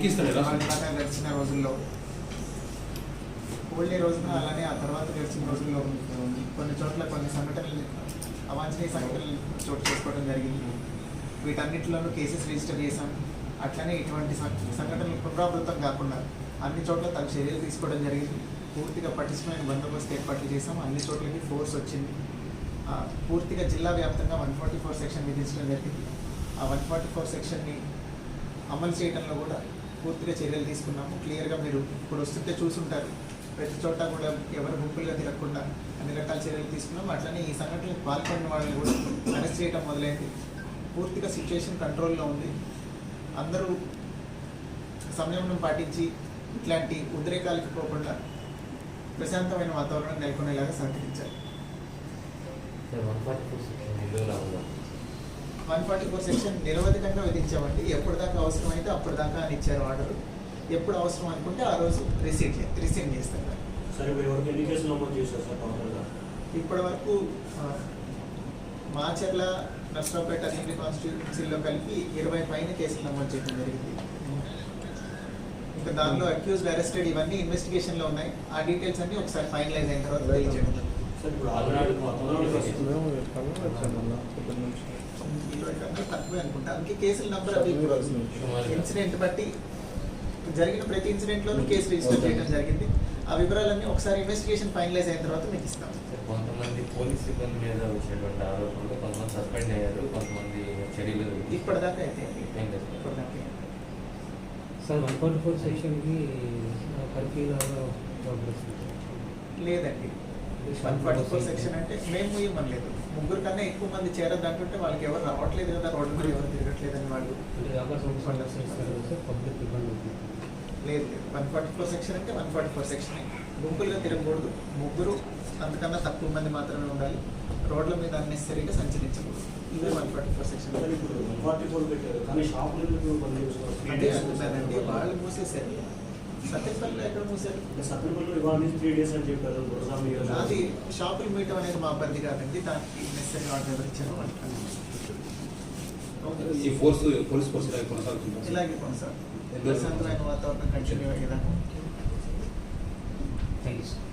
దాకా గడిచిన రోజుల్లో హోల్డే రోజున అలానే ఆ తర్వాత గడిచిన రోజుల్లో కొన్ని చోట్ల కొన్ని సంఘటనలు అవాంఛనీయ సంఘటనలు చోటు చేసుకోవడం జరిగింది. వీటన్నిటిలోనూ కేసెస్ రిజిస్టర్ చేశాం. అట్లనే ఇటువంటి సంఘటనలు పునరావృతం కాకుండా అన్ని చోట్ల తన చర్యలు తీసుకోవడం జరిగింది. పూర్తిగా పటిష్టమైన బందోబస్తు ఏర్పాట్లు చేసాం అన్ని చోట్లకి ఫోర్స్ వచ్చింది. పూర్తిగా జిల్లా వ్యాప్తంగా వన్ ఫార్టీ ఫోర్ సెక్షన్ విధించడం జరిగింది. ఆ వన్ ఫార్టీ ఫోర్ సెక్షన్ని అమలు చేయడంలో కూడా పూర్తిగా చర్యలు తీసుకున్నాము. క్లియర్గా మీరు ఇప్పుడు వస్తుంటే చూసుంటారు. ప్రతి చోట కూడా ఎవరు గుంపులుగా తిరగకుండా అన్ని రకాల చర్యలు తీసుకున్నాం. అట్లనే ఈ సంఘటనలు పాల్పడిన వాళ్ళని కూడా అరెస్ట్ చేయడం మొదలైంది. పూర్తిగా సిచ్యువేషన్ కంట్రోల్లో ఉంది. అందరూ సంయమనం పాటించి ఇట్లాంటి ఉద్రేకాలకు పోకుండా ప్రశాంతమైన వాతావరణం నెలకొనేలాగా సహకరించాలి. వన్ ఫార్టీ ఫోర్ సెక్షన్ నిరవధికంగా విధించామండి. ఎప్పుడు దాకా అవసరమైతే అప్పుడు దాకా అని ఇచ్చారు ఆర్డర్. ఎప్పుడు అవసరం అనుకుంటే ఆ రోజు రిసీట్ రిసీవ్ చేస్తారు. ఇప్పటి వరకు మాచర్ల నర్సరావుపేట అసెంబ్లీ కాన్స్టిట్యూన్సీలో కలిపి ఇరవై పైన కేసులు నమోదు చేయడం జరిగింది. ఇంకా దానిలో అక్యూజ్డ్ అరెస్టెడ్ ఇవన్నీ ఇన్వెస్టిగేషన్లో ఉన్నాయి. ఆ డీటెయిల్స్ అన్ని ఒకసారి ఫైనలైజ్ అయిన తర్వాత తెలియజేయడం తక్కువే అనుకుంటా అందుకే కేసుల నంబర్ అవి ఇన్సిడెంట్ బట్టి జరిగిన ప్రతి ఇన్సిడెంట్ లోనూ కేసు రిజిస్టర్ చేయడం జరిగింది. ఆ వివరాలన్నీ ఒకసారి ఇన్వెస్టిగేషన్ ఫైనలైజ్ అయిన తర్వాత మీకు ఇస్తాం. కొంతమంది పోలీస్ సిబ్బంది మీద వచ్చినటువంటి ఆరోపణలు కొంతమంది సస్పెండ్ అయ్యారు కొంతమంది చర్యలు ఇప్పటిదాకా అయితే. ఇప్పటిదాకా. సార్ వన్ ఫార్టీ ఫోర్ సెక్షన్కి లేదండి. వన్ ఫార్టీ ఫోర్ సెక్షన్ అంటే మేము ఇవ్వలేదు ముగ్గురు కన్నా ఎక్కువ మంది చేరద్దు అంటుంటే వాళ్ళకి ఎవరు రావట్లేదు కదా రోడ్డు మీద ఎవరు తిరగట్లేదని వాళ్ళు. లేదు లేదు. వన్ ఫార్టీ ఫోర్ సెక్షన్ అంటే వన్ ఫార్టీ ఫోర్ సెక్షన్ గుంపులుగా తిరగకూడదు. ముగ్గురు అంతకన్నా తక్కువ మంది మాత్రమే ఉండాలి. రోడ్ల మీద అన్నెసరీగా సంచరించకూడదు. ఇదే వన్ ఫార్టీ ఫోర్ సెక్షన్ వాళ్ళు మూసేశారు. సత్యపల్లిలో ఎక్కడ మూసారు సత్యపల్లి ఇవాళ నుంచి త్రీ డేస్ అని చెప్పారు అది షాపులు మీయటం అనేది మా పరిధి కాదండి దానికి నెసరీ ఆర్డర్ ఎవరు ఇచ్చారో వాళ్ళకి ఈ ఫోర్స్ పోలీస్ ఫోర్స్ ఇలాగే కొనసాగుతుందా? ఇలాగే కొనసాగుతుంది. ప్రశాంతమైన వాతావరణం కంటిన్యూ అయ్యేదాకా థ్యాంక్ యూ సార్